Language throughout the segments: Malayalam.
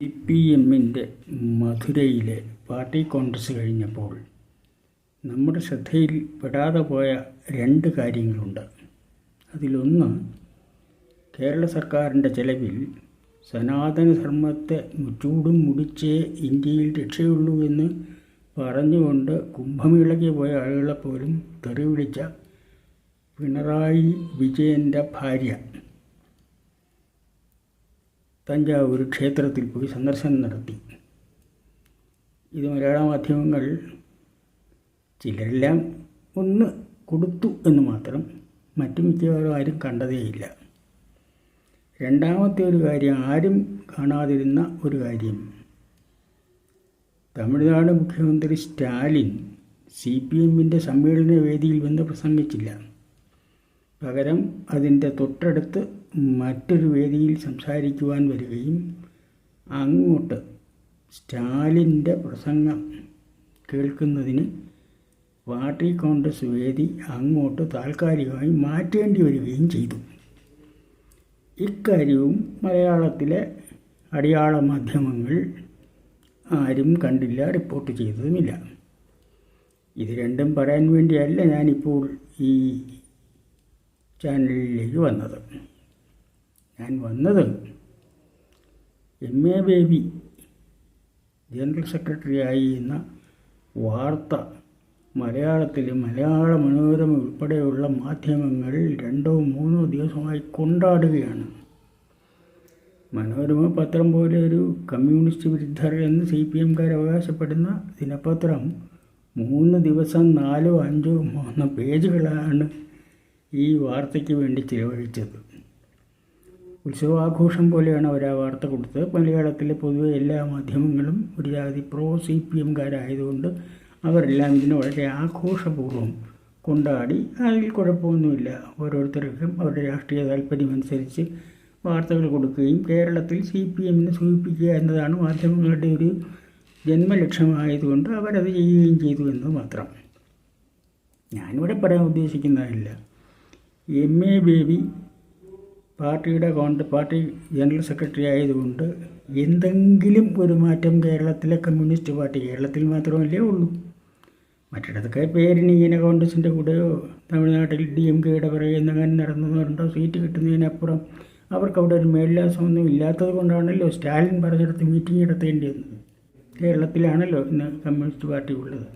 സി പി എമ്മിന്റെ മധുരയിലെ പാർട്ടി കോൺഗ്രസ് കഴിഞ്ഞപ്പോൾ നമ്മുടെ ശ്രദ്ധയിൽ പെടാതെ പോയ രണ്ട് കാര്യങ്ങളുണ്ട്. അതിലൊന്ന് കേരള സർക്കാരിന്റെ ചെലവിൽ സനാതനധർമ്മത്തെ മുറ്റൂടും മുടിച്ചേ ഇന്ത്യയിൽ രക്ഷയുള്ളൂ എന്ന് പറഞ്ഞുകൊണ്ട് കുംഭമേളയ്ക്ക് പോയ ആളുകളെപ്പോലും തെറി വിളിച്ച പിണറായി വിജയന്റെ ഭാര്യ തഞ്ചാവൂർ ക്ഷേത്രത്തിൽ പോയി സന്ദർശനം നടത്തി. ഇത് മലയാള മാധ്യമങ്ങൾ ചിലരെല്ലാം ഒന്ന് കൊടുത്തു എന്ന് മാത്രം മറ്റു മിക്കവാറും ആരും കണ്ടതേയില്ല. രണ്ടാമത്തെ ഒരു കാര്യം ആരും കാണാതിരുന്ന ഒരു കാര്യം. തമിഴ്നാട് മുഖ്യമന്ത്രി സ്റ്റാലിൻ സി പി എമ്മിന്റെ സമ്മേളന വേദിയിൽ വന്ന് പ്രസംഗിച്ചില്ല. പകരം അതിന്റെ തൊട്ടടുത്ത് മറ്റൊരു വേദിയിൽ സംസാരിക്കുവാൻ വരികയും അങ്ങോട്ട് സ്റ്റാലിന്റെ പ്രസംഗം കേൾക്കുന്നതിന് പാർട്ടി കോൺഗ്രസ് വേദി അങ്ങോട്ട് താൽക്കാലികമായി മാറ്റേണ്ടി വരികയും ചെയ്തു. ഇക്കാര്യവും മലയാളത്തിലെ അടിയാള മാധ്യമങ്ങൾ ആരും കണ്ടില്ല റിപ്പോർട്ട് ചെയ്തതുമില്ല. ഇത് രണ്ടും പറയാൻ വേണ്ടിയല്ല ഞാനിപ്പോൾ ഈ ചാനലിലേക്ക് വന്നത്. ഞാൻ വന്നത് M A Baby general secretary ആയിരുന്ന വാർത്ത മലയാളത്തിൽ മലയാള മനോരമ ഉൾപ്പെടെയുള്ള മാധ്യമങ്ങൾ രണ്ടോ മൂന്നോ ദിവസമായി കൊണ്ടാടുകയാണ്. മനോരമ പത്രം പോലെ ഒരു കമ്മ്യൂണിസ്റ്റ് വിരുദ്ധർ എന്ന് സി പി എംകാർ അവകാശപ്പെടുന്ന ദിനപത്രം മൂന്ന് ദിവസം നാലോ അഞ്ചോ മൂന്നോ പേജുകളാണ് ഈ വാർത്തയ്ക്ക് വേണ്ടി ചിലവഴിച്ചത്. ഉത്സവാഘോഷം പോലെയാണ് അവർ ആ വാർത്ത കൊടുത്തത്. മലയാളത്തിലെ പൊതുവെ എല്ലാ മാധ്യമങ്ങളും ഒരു ജാതി പ്രോ സി പി എംകാരായതുകൊണ്ട് അവരെല്ലാം ഇതിനെ വളരെ ആഘോഷപൂർവം കൊണ്ടാടി. അതിൽ കുഴപ്പമൊന്നുമില്ല. ഓരോരുത്തർക്കും അവരുടെ രാഷ്ട്രീയ താല്പര്യമനുസരിച്ച് വാർത്തകൾ കൊടുക്കുകയും കേരളത്തിൽ സി പി എമ്മിനെ സൂചിപ്പിക്കുക എന്നതാണ് മാധ്യമങ്ങളുടെ ഒരു ജന്മലക്ഷ്യമായതുകൊണ്ട് അവരത് ചെയ്യുകയും ചെയ്തു എന്ന് മാത്രം. ഞാനിവിടെ പറയാൻ ഉദ്ദേശിക്കുന്നതല്ല. എം എ ബേബി പാർട്ടിയുടെ പാർട്ടി ജനറൽ സെക്രട്ടറി ആയതുകൊണ്ട് എന്തെങ്കിലും ഒരു മാറ്റം കേരളത്തിലെ കമ്മ്യൂണിസ്റ്റ് പാർട്ടി കേരളത്തിൽ മാത്രമല്ലേ ഉള്ളൂ. മറ്റിടത്തൊക്കെ പേരിന് ഇങ്ങനെ കോൺഗ്രസിന്റെ കൂടെയോ തമിഴ്നാട്ടിൽ ഡി എം കെയുടെ പിറകെ നടന്നു നടന്നതുകൊണ്ടോ സീറ്റ് കിട്ടുന്നതിനപ്പുറം അവർക്ക് അവിടെ ഒരു മേൽവിലാസമൊന്നും ഇല്ലാത്തത് കൊണ്ടാണല്ലോ സ്റ്റാലിൻ പറഞ്ഞെടുത്ത് മീറ്റിംഗ് നടത്തേണ്ടി വന്നത് കേരളത്തിലാണല്ലോ ഇന്ന് കമ്മ്യൂണിസ്റ്റ് പാർട്ടി ഉള്ളത്.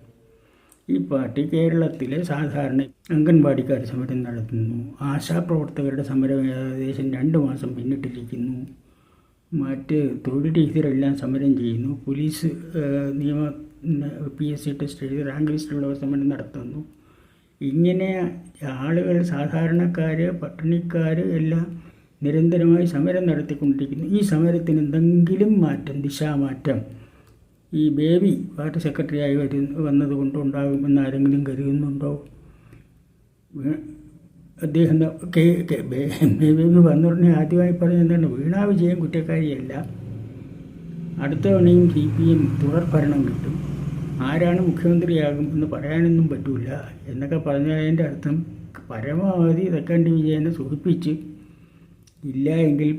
ഈ പാർട്ടി കേരളത്തിലെ സാധാരണ അംഗൻവാടിക്കാർ സമരം നടത്തുന്നു. ആശാപ്രവർത്തകരുടെ സമരം ഏകദേശം രണ്ട് മാസം പിന്നിട്ടിരിക്കുന്നു. മറ്റ് തൊഴിൽ രഹിതരെല്ലാം സമരം ചെയ്യുന്നു. പോലീസ് നിയമ പി എസ് സി ടെസ്റ്റ് എഴുതി റാങ്ക് ലിസ്റ്റിലുള്ളവർ സമരം നടത്തുന്നു. ഇങ്ങനെ ആളുകൾ സാധാരണക്കാർ പട്ടിണിക്കാർ എല്ലാം നിരന്തരമായി സമരം നടത്തിക്കൊണ്ടിരിക്കുന്നു. ഈ സമരത്തിന് എന്തെങ്കിലും മാറ്റം ദിശാമാറ്റം ഈ ബേബി പാർട്ടി സെക്രട്ടറിയായി വരും വന്നത് ഉണ്ടാകുമെന്ന് ആരെങ്കിലും കരുതുന്നുണ്ടോ? അദ്ദേഹം ബേബി എന്ന് വന്നുടനെ ആദ്യമായി പറഞ്ഞു എന്താണ്? വീണാ വിജയം കുറ്റക്കാരിയല്ല. അടുത്ത തവണയും സി പി എം തുടർ ഭരണം കിട്ടും. ആരാണ് മുഖ്യമന്ത്രിയാകും എന്ന് പറയാനൊന്നും പറ്റില്ല എന്നൊക്കെ പറഞ്ഞതിന്റെ അർത്ഥം പരമാവധി തെക്കണ്ടി വിജയനെ സൂചിപ്പിച്ച് ഇല്ല എങ്കിൽ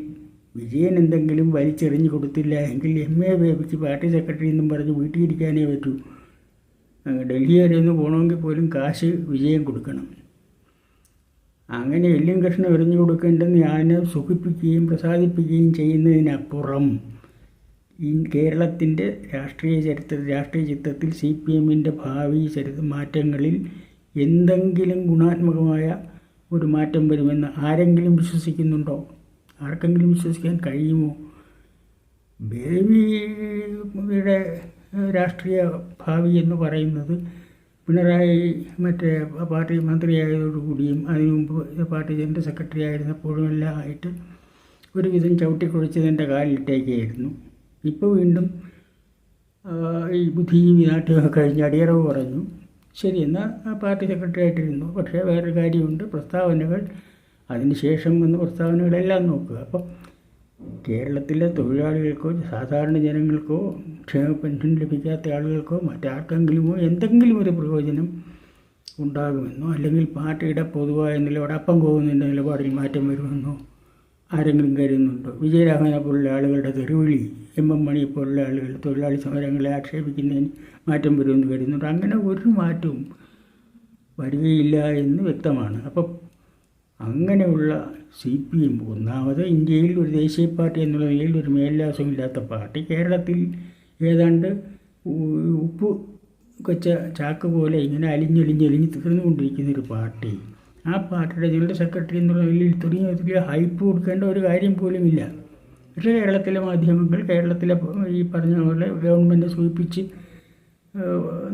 വിജയൻ എന്തെങ്കിലും വലിച്ചെറിഞ്ഞു കൊടുത്തില്ല എങ്കിൽ എം എ വേപിച്ച് പാർട്ടി സെക്രട്ടറി എന്നും പറഞ്ഞ് വീട്ടിലിരിക്കാനേ പറ്റൂ. ഡൽഹി വരെ ഒന്ന് പോകണമെങ്കിൽ പോലും കാശ് വിജയം കൊടുക്കണം. അങ്ങനെ എല്ലും കൃഷ്ണൻ എറിഞ്ഞു കൊടുക്കേണ്ടെന്ന് ഞാൻ സുഖിപ്പിക്കുകയും പ്രസാദിപ്പിക്കുകയും ചെയ്യുന്നതിനപ്പുറം ഈ കേരളത്തിന്റെ രാഷ്ട്രീയ ചരിത്ര രാഷ്ട്രീയ ചിത്രത്തിൽ സി പി എമ്മിന്റെ ഭാവി ചരിത്ര മാറ്റങ്ങളിൽ എന്തെങ്കിലും ഗുണാത്മകമായ ഒരു മാറ്റം വരുമെന്ന് ആരെങ്കിലും വിശ്വസിക്കുന്നുണ്ടോ? ആർക്കെങ്കിലും വിശ്വസിക്കാൻ കഴിയുമോ? ബേബിയുടെ രാഷ്ട്രീയ ഭാവി എന്ന് പറയുന്നത് പിണറായി മറ്റേ പാർട്ടി മന്ത്രിയായതോടുകൂടിയും അതിനു മുമ്പ് പാർട്ടി ജനറൽ സെക്രട്ടറി ആയിരുന്നപ്പോഴും എല്ലാം ആയിട്ട് ഒരുവിധം ചവിട്ടിക്കുഴച്ചതിന്റെ കാലിട്ടേക്കായിരുന്നു ഇപ്പോൾ വീണ്ടും ഈ ബുദ്ധിജീവി നാട്യമൊക്കെ കഴിഞ്ഞ് അടിയറവ് പറഞ്ഞു ശരി എന്നാൽ പാർട്ടി സെക്രട്ടറി ആയിട്ടിരുന്നു. പക്ഷേ വേറൊരു കാര്യമുണ്ട്. പ്രസ്താവനകൾ അതിന് ശേഷം വന്ന പ്രസ്താവനകളെല്ലാം നോക്കുക. അപ്പോൾ കേരളത്തിലെ തൊഴിലാളികൾക്കോ സാധാരണ ജനങ്ങൾക്കോ ക്ഷേമ പെൻഷൻ ലഭിക്കാത്ത ആളുകൾക്കോ മറ്റാർക്കെങ്കിലുമോ എന്തെങ്കിലും ഒരു പ്രയോജനം ഉണ്ടാകുമെന്നോ അല്ലെങ്കിൽ പാർട്ടിയുടെ പൊതുവായ നിലപാടപ്പം പോകുന്നതിന്റെ നിലപാടിൽ മാറ്റം വരുമെന്നോ ആരെങ്കിലും കരുതുന്നുണ്ടോ? വിജയരാഘവനെ പോലുള്ള ആളുകളുടെ തെറിവിളി എം എം മണിയെ പോലുള്ള ആളുകൾ തൊഴിലാളി സമരങ്ങളെ ആക്ഷേപിക്കുന്നതിന് മാറ്റം വരുമെന്ന് കരുതുന്നുണ്ടോ. അങ്ങനെ ഒരു മാറ്റവും വരികയില്ല എന്ന് വ്യക്തമാണ്. അപ്പം അങ്ങനെയുള്ള സി പി എം ഒന്നാമത് ഇന്ത്യയിൽ ഒരു ദേശീയ പാർട്ടി എന്നുള്ള നിലയിൽ ഒരു മേൽവിലാസമില്ലാത്ത പാർട്ടി. കേരളത്തിൽ ഏതാണ്ട് ഉപ്പ് കൊച്ച ചാക്ക് പോലെ ഇങ്ങനെ അലിഞ്ഞൊലിഞ്ഞൊലിഞ്ഞ് തീർന്നുകൊണ്ടിരിക്കുന്ന ഒരു പാർട്ടി. ആ പാർട്ടിയുടെ ജനറൽ സെക്രട്ടറി എന്നുള്ള നിലയിൽ തുടങ്ങിയ വലിയ ഹൈപ്പ് കൊടുക്കേണ്ട ഒരു കാര്യം പോലുമില്ല പക്ഷേ കേരളത്തിലെ മാധ്യമങ്ങൾ കേരളത്തിലെ ഈ പറഞ്ഞ പോലെ ഗവൺമെന്റ് സൂചിപ്പിച്ച്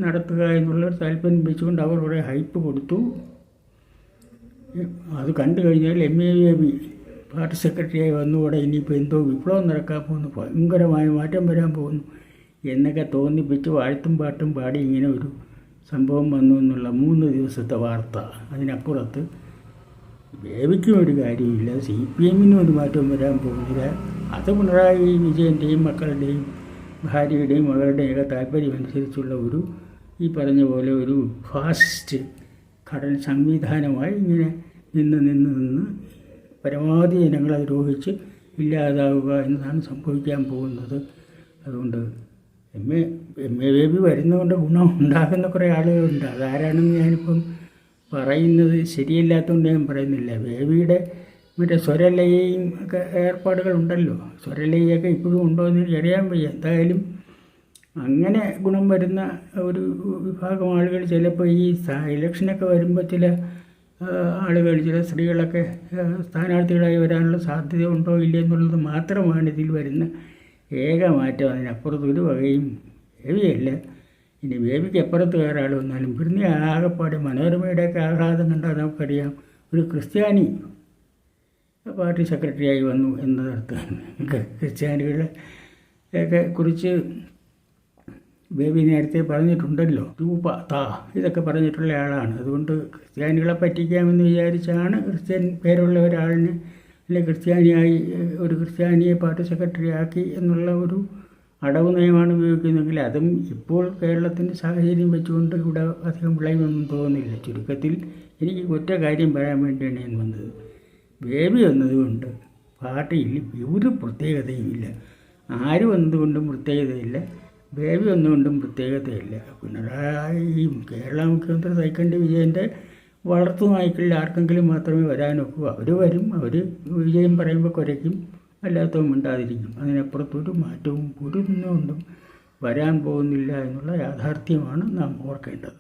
നടത്തുക എന്നുള്ള താല്പര്യം വെച്ചുകൊണ്ട് അവർ കുറേ ഹൈപ്പ് കൊടുത്തു. അത് കണ്ടു കഴിഞ്ഞാൽ എം എ ബി പാർട്ടി സെക്രട്ടറിയായി വന്നുകൂടെ ഇനിയിപ്പോൾ എന്തോ വിപ്ലവം നടക്കാൻ പോകുന്നു. ഭയങ്കരമായ മാറ്റം വരാൻ പോകുന്നു. എന്നൊക്കെ തോന്നിപ്പിച്ച് വാഴ്ത്തും പാട്ടും പാടി ഇങ്ങനെ ഒരു സംഭവം വന്നു എന്നുള്ള മൂന്ന് ദിവസത്തെ വാർത്ത. അതിനപ്പുറത്ത് ബേബിക്കും ഒരു കാര്യമില്ല. സി പി എമ്മിനും ഒരു മാറ്റം വരാൻ പോകുന്നില്ല. അത് പിണറായി വിജയന്റെയും മക്കളുടെയും ഭാര്യയുടെയും മകളുടെയും ഒക്കെ താല്പര്യം അനുസരിച്ചുള്ള ഒരു ഈ പറഞ്ഞ പോലെ ഒരു ഫാസ്റ്റ് ഘടന സംവിധാനമായി ഇങ്ങനെ നിന്ന് നിന്ന് നിന്ന് പരമാവധി ജനങ്ങളെ ദ്രോഹിച്ച് ഇല്ലാതാവുക എന്നതാണ് സംഭവിക്കാൻ പോകുന്നത്. അതുകൊണ്ട് M A M A Baby വരുന്നതുകൊണ്ട് ഗുണം ഉണ്ടാകുന്ന കുറേ ആളുകളുണ്ട്. അതാരാണെന്ന് ഞാനിപ്പം പറയുന്നത് ശരിയല്ലാത്തതുകൊണ്ട് ഞാൻ പറയുന്നില്ല. ബേബിയുടെ മറ്റേ സ്വരലയയും ഒക്കെ ഏർപ്പാടുകളുണ്ടല്ലോ. സ്വരലയൊക്കെ ഇപ്പോഴും ഉണ്ടോ എന്ന് അറിയാൻ വയ്യ. എന്തായാലും അങ്ങനെ ഗുണം വരുന്ന ഒരു വിഭാഗം ആളുകൾ ചിലപ്പോൾ ഈ ഇലക്ഷനൊക്കെ വരുമ്പോൾ ചില ആളുകൾ ചില സ്ത്രീകളൊക്കെ സ്ഥാനാർത്ഥികളായി വരാനുള്ള സാധ്യത ഉണ്ടോ ഇല്ലേ എന്നുള്ളത് മാത്രമാണ് ഇതിൽ വരുന്ന ഏക മാറ്റം. അതിനപ്പുറത്ത് ഒരു വകയും ബേബിയല്ല ഇനി ബേബിക്ക് അപ്പുറത്ത് വേറെ ആൾ വന്നാലും പിന്നെ ആകെപ്പാടെ മനോരമയുടെയൊക്കെ ആഹ്ലാദം കണ്ടാൽ നമുക്കറിയാം ഒരു ക്രിസ്ത്യാനി പാർട്ടി സെക്രട്ടറിയായി വന്നു എന്നതർത്ഥമാണ് ക്രിസ്ത്യാനികളെ ഒക്കെ കുറിച്ച് ബേബി നേരത്തെ പറഞ്ഞിട്ടുണ്ടല്ലോ. രൂപ താ ഇതൊക്കെ പറഞ്ഞിട്ടുള്ള ആളാണ്. അതുകൊണ്ട് ക്രിസ്ത്യാനികളെ പറ്റിക്കാമെന്ന് വിചാരിച്ചാണ് ക്രിസ്ത്യൻ പേരുള്ള ഒരാളിനെ അല്ലെ ക്രിസ്ത്യാനിയായി ഒരു ക്രിസ്ത്യാനിയെ പാർട്ടി സെക്രട്ടറി ആക്കി എന്നുള്ള ഒരു അടവ് നയമാണ് ഉപയോഗിക്കുന്നതെങ്കിൽ അതും ഇപ്പോൾ കേരളത്തിന്റെ സാഹചര്യം വെച്ചുകൊണ്ട് ഇവിടെ അധികം വിളയുമെന്നും തോന്നുന്നില്ല. ചുരുക്കത്തിൽ എനിക്ക് ഒറ്റ കാര്യം പറയാൻ വേണ്ടിയാണ് ഞാൻ വന്നത്. ബേബി വന്നതുകൊണ്ട് പാർട്ടിയിൽ ഒരു പ്രത്യേകതയും ഇല്ല. ആര് വന്നതുകൊണ്ടും പ്രത്യേകതയില്ല. ബേബി ഒന്നുകൊണ്ടും പ്രത്യേകതയില്ല. പിണറായി കേരള മുഖ്യമന്ത്രി തൈക്കണ്ടി വിജയന്റെ വളർത്തു നായ്ക്കളിൽ ആർക്കെങ്കിലും മാത്രമേ വരാനൊക്കൂ. അവർ വരും. അവർ വിജയം പറയുമ്പോൾ കുരയ്ക്കും. അല്ലാത്തവും മിണ്ടാതിരിക്കും. അതിനപ്പുറത്തൊരു മാറ്റവും ഒരു ഒന്നും വരാൻ പോകുന്നില്ല എന്നുള്ള യാഥാർത്ഥ്യമാണ് നാം ഓർക്കേണ്ടത്.